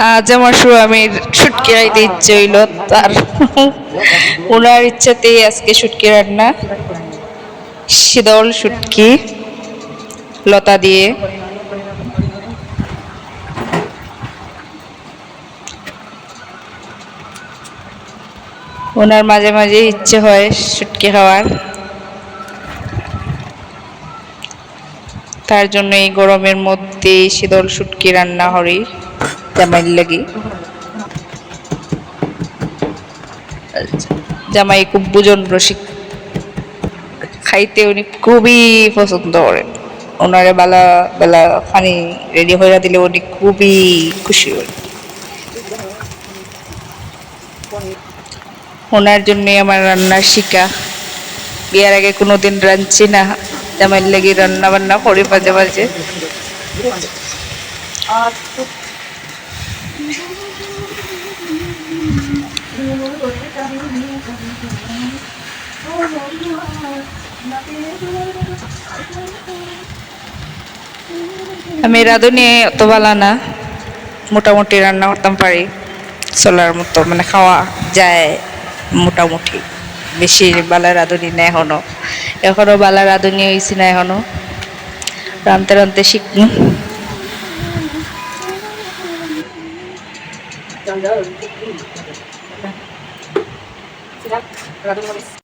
আজ আমার স্বামীর শুটকি রাইতে ইচ্ছে হইল, তার ওনার ইচ্ছাতেই আজকে শুটকি রান্না। শীতল শুটকি, লতা দিয়ে। ওনার মাঝে মাঝে ইচ্ছে হয় শুটকি খাওয়ার। তার জন্য এই গরমের মধ্যে শীতল শুটকি রান্না হরি জামাইর লাগি। জামাই খুব বুজন রসিক। খাইতে উনি খুবই পছন্দ করেন। ওনারে বেলা বেলা পানি রেডি হয়ে দিলে উনি খুবই খুশি হন ওনার জন্যই আমার রান্নার শিকা বিয়ার আগে কোনোদিন রাঁধছি না। জামাইয়ের লেগে রান্না বান্না করি মাঝে মাঝে। আমি রাঁধুনি অত ভালো না মোটামুটি রান্না করতাম পারি। চলার মতো মানে খাওয়া যায় মোটামুটি। বেশি বালা রাঁধুনি না এখনও। এখনও বালা রাঁধুনি হয়েছি না এখনও। রানতে রানতে শিখব। হ্যাঁ। রাধুন